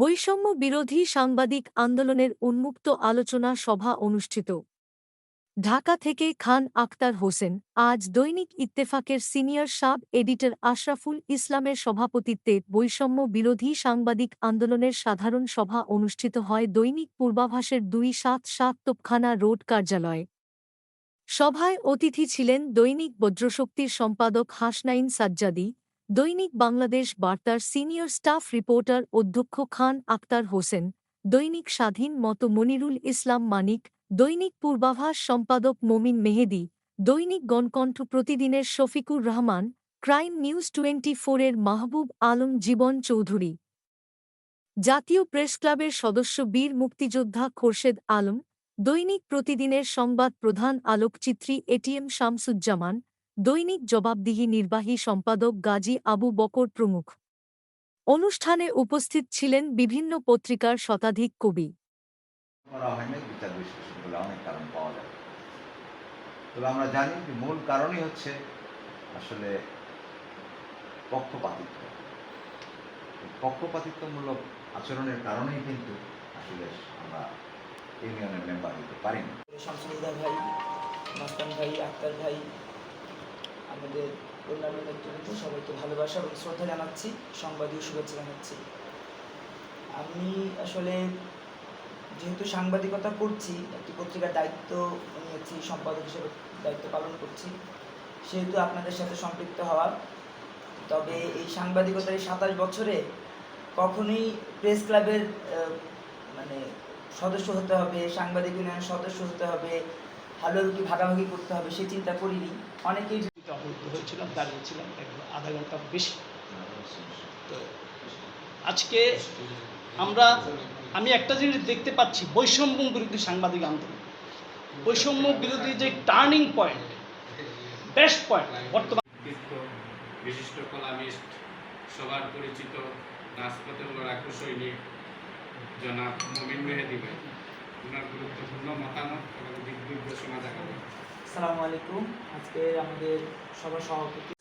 বৈষম্য বিরোধী সাংবাদিক আন্দোলনের উন্মুক্ত আলোচনা সভা অনুষ্ঠিত। ঢাকা থেকে খান আক্তার হোসেন, আজ দৈনিক ইত্তেফাকের সিনিয়র সাব এডিটর আশরাফুল ইসলামের সভাপতিত্বে বৈষম্য বিরোধী সাংবাদিক আন্দোলনের সাধারণ সভা অনুষ্ঠিত হয় দৈনিক পূর্বাভাসের দুই সাত সাত তোপখানা রোড কার্যালয়ে। সভায় অতিথি ছিলেন দৈনিক বজ্রশক্তির সম্পাদক হাসনাইন সাজ্জাদি দৈনিক বাংলাদেশ বার্তার সিনিয়র স্টাফ রিপোর্টার অধ্যক্ষ খান আক্তার হোসেন, দৈনিক স্বাধীন মতো মনিরুল ইসলাম মানিক, দৈনিক পূর্বাভাস সম্পাদক মমিন মেহেদি, দৈনিক গণকণ্ঠ প্রতিদিনের Shafiqur Rahman, crime news twenty ফোরের মাহবুব আলম জীবন চৌধুরী। জাতীয় প্রেস ক্লাবের সদস্য বীর মুক্তিযোদ্ধা খোরশেদ আলম, দৈনিক প্রতিদিনের সংবাদ প্রধান আলোকচিত্রী এটিএম শামসুজ্জামান দৈনিক জবাবদিহি নির্বাহী সম্পাদক গাজী আবু বকর প্রমুখ। অনুষ্ঠানে উপস্থিত ছিলেন বিভিন্ন পত্রিকার শতাধিক কবি। তবে আমরা জানি যে মূল কারণই হচ্ছে আসলে পক্ষপাতিত্ব। পক্ষপাতিত্বমূলক আচরণের কারণেই কিন্তু আসলে আমরা ইউনিয়নের মেম্বার হতে পারি না ভাই মাস্তান ভাই আক্তার ভাই আমাদের অন্যান্য নেতৃবৃন্দ সবাইকে ভালোবাসা এবং শ্রদ্ধা জানাচ্ছি সংবাদীয় শুভেচ্ছা জানাচ্ছি। আমি আসলে যেহেতু সাংবাদিকতা করছি, একটি পত্রিকার দায়িত্ব নিয়েছি, সম্পাদক হিসেবে দায়িত্ব পালন করছি, সেহেতু আপনাদের সাথে সম্পৃক্ত হওয়া। তবে এই সাংবাদিকতার এই সাতাশ বছরে কখনোই প্রেস ক্লাবের মানে সদস্য হতে হবে, সাংবাদিক ইউনিয়নের সদস্য হতে হবে ভালো রুটি ভাগাভাগি করতে হবে, সে চিন্তা করিনি। অনেকেই অবরুদ্ধ হয়েছিলাম, দাঁড়িয়েছিলাম আধা ঘণ্টা বেশি। তো আজকে আমরা, আমি একটা জিনিস দেখতে পাচ্ছি, বৈষম্য বিরোধী সাংবাদিক আন্দোলন। বৈষম্য বিরোধী যে টার্নিং পয়েন্ট বেস্ট পয়েন্ট বর্তমান বিশিষ্ট কলামিস্ট, সবার পরিচিত রাজপথের লড়াকু সৈনিক জনাব মমিন মেহেদি ভাই। ওনার গুরুত্বপূর্ণ মতামত এবং দিক নির্দেশনা দেখাবেন আসসালামু আলাইকুম। আজকে আমাদের সবার সভাপতি